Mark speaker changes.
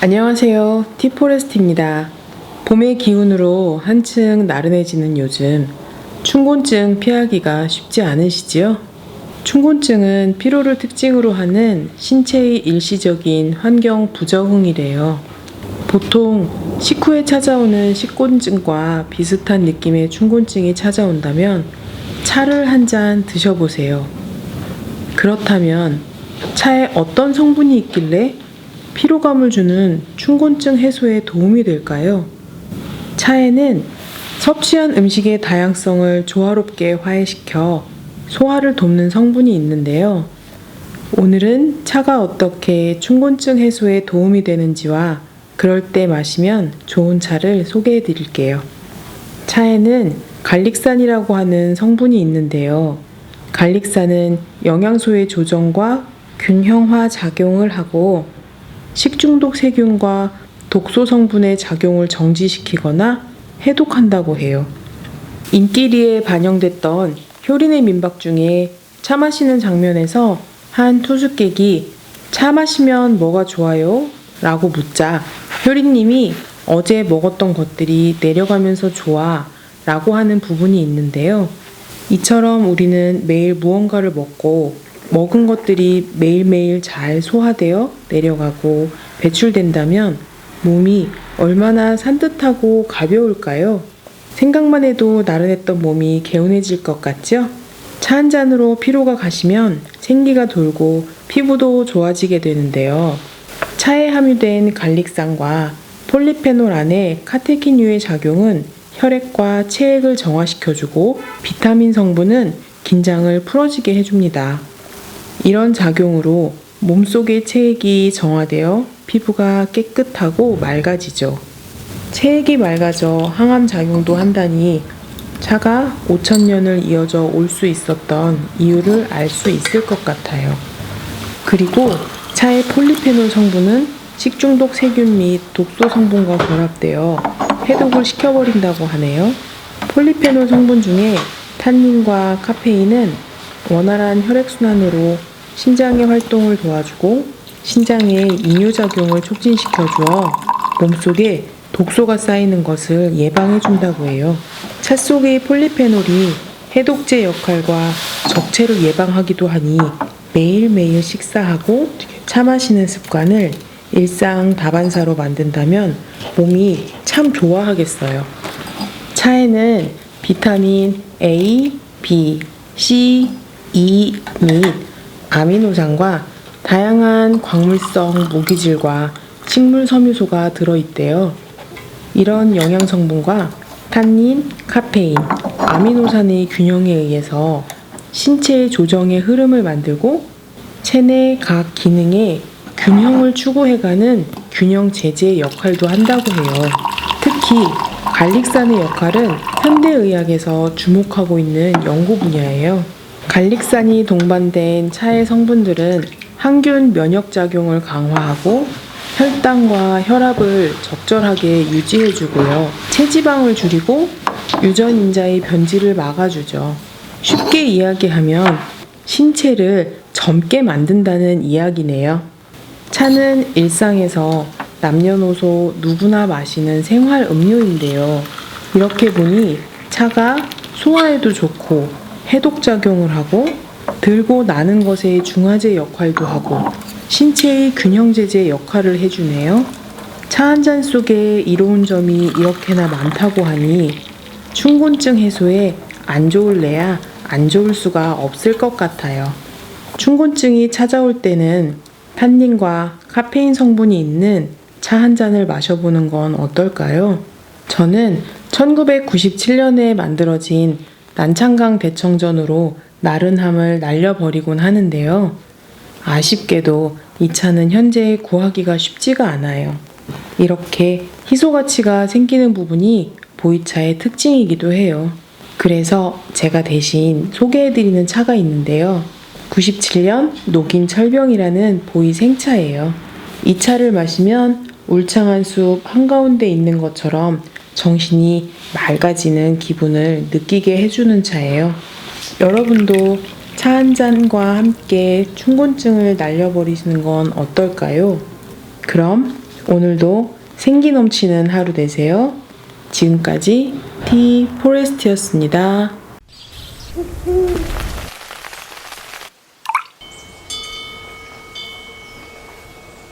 Speaker 1: 안녕하세요. 티포레스트입니다. 봄의 기운으로 한층 나른해지는 요즘 춘곤증 피하기가 쉽지 않으시지요? 춘곤증은 피로를 특징으로 하는 신체의 일시적인 환경 부적응이래요. 보통 식후에 찾아오는 식곤증과 비슷한 느낌의 춘곤증이 찾아온다면 차를 한 잔 드셔보세요. 그렇다면 차에 어떤 성분이 있길래 피로감을 주는 춘곤증 해소에 도움이 될까요? 차에는 섭취한 음식의 다양성을 조화롭게 화해시켜 소화를 돕는 성분이 있는데요. 오늘은 차가 어떻게 춘곤증 해소에 도움이 되는지와 그럴 때 마시면 좋은 차를 소개해 드릴게요. 차에는 갈릭산이라고 하는 성분이 있는데요. 갈릭산은 영양소의 조정과 균형화 작용을 하고 식중독 세균과 독소 성분의 작용을 정지시키거나 해독한다고 해요. 인기리에 반영됐던 효린의 민박 중에 차 마시는 장면에서 한 투숙객이 차 마시면 뭐가 좋아요? 라고 묻자 효린님이 어제 먹었던 것들이 내려가면서 좋아 라고 하는 부분이 있는데요. 이처럼 우리는 매일 무언가를 먹고 먹은 것들이 매일매일 잘 소화되어 내려가고 배출된다면 몸이 얼마나 산뜻하고 가벼울까요? 생각만 해도 나른했던 몸이 개운해질 것 같죠? 차 한 잔으로 피로가 가시면 생기가 돌고 피부도 좋아지게 되는데요. 차에 함유된 갈릭산과 폴리페놀 안의 카테킨유의 작용은 혈액과 체액을 정화시켜주고 비타민 성분은 긴장을 풀어지게 해줍니다. 이런 작용으로 몸속의 체액이 정화되어 피부가 깨끗하고 맑아지죠. 체액이 맑아져 항암 작용도 한다니 차가 5천년을 이어져 올 수 있었던 이유를 알 수 있을 것 같아요. 그리고 차의 폴리페놀 성분은 식중독 세균 및 독소 성분과 결합되어 해독을 시켜버린다고 하네요. 폴리페놀 성분 중에 탄닌과 카페인은 원활한 혈액순환으로 신장의 활동을 도와주고 신장의 이뇨작용을 촉진시켜 주어 몸속에 독소가 쌓이는 것을 예방해 준다고 해요. 차 속의 폴리페놀이 해독제 역할과 적체를 예방하기도 하니 매일매일 식사하고 차 마시는 습관을 일상 다반사로 만든다면 몸이 참 좋아하겠어요. 차에는 비타민 A, B, C, E 및 아미노산과 다양한 광물성 무기질과 식물 섬유소가 들어있대요. 이런 영양 성분과 탄닌, 카페인, 아미노산의 균형에 의해서 신체의 조정의 흐름을 만들고 체내 각 기능의 균형을 추구해가는 균형 제제 역할도 한다고 해요. 특히 갈릭산의 역할은 현대의학에서 주목하고 있는 연구 분야예요. 갈릭산이 동반된 차의 성분들은 항균 면역 작용을 강화하고 혈당과 혈압을 적절하게 유지해주고요. 체지방을 줄이고 유전인자의 변질을 막아주죠. 쉽게 이야기하면 신체를 젊게 만든다는 이야기네요. 차는 일상에서 남녀노소 누구나 마시는 생활 음료인데요. 이렇게 보니 차가 소화에도 좋고 해독작용을 하고 들고 나는 것의 중화제 역할도 하고 신체의 균형제제 역할을 해주네요. 차 한 잔 속에 이로운 점이 이렇게나 많다고 하니 춘곤증 해소에 안 좋을래야 안 좋을 수가 없을 것 같아요. 춘곤증이 찾아올 때는 탄닌과 카페인 성분이 있는 차 한 잔을 마셔보는 건 어떨까요? 저는 1997년에 만들어진 난창강 대청전으로 나른함을 날려버리곤 하는데요. 아쉽게도 이 차는 현재 구하기가 쉽지가 않아요. 이렇게 희소 가치가 생기는 부분이 보이차의 특징이기도 해요. 그래서 제가 대신 소개해드리는 차가 있는데요. 97년 녹인 철병이라는 보이 생차예요. 이 차를 마시면 울창한 숲 한가운데 있는 것처럼 정신이 맑아지는 기분을 느끼게 해주는 차예요. 여러분도 차 한 잔과 함께 충곤증을 날려버리시는 건 어떨까요? 그럼 오늘도 생기 넘치는 하루 되세요. 지금까지 티 포레스트였습니다.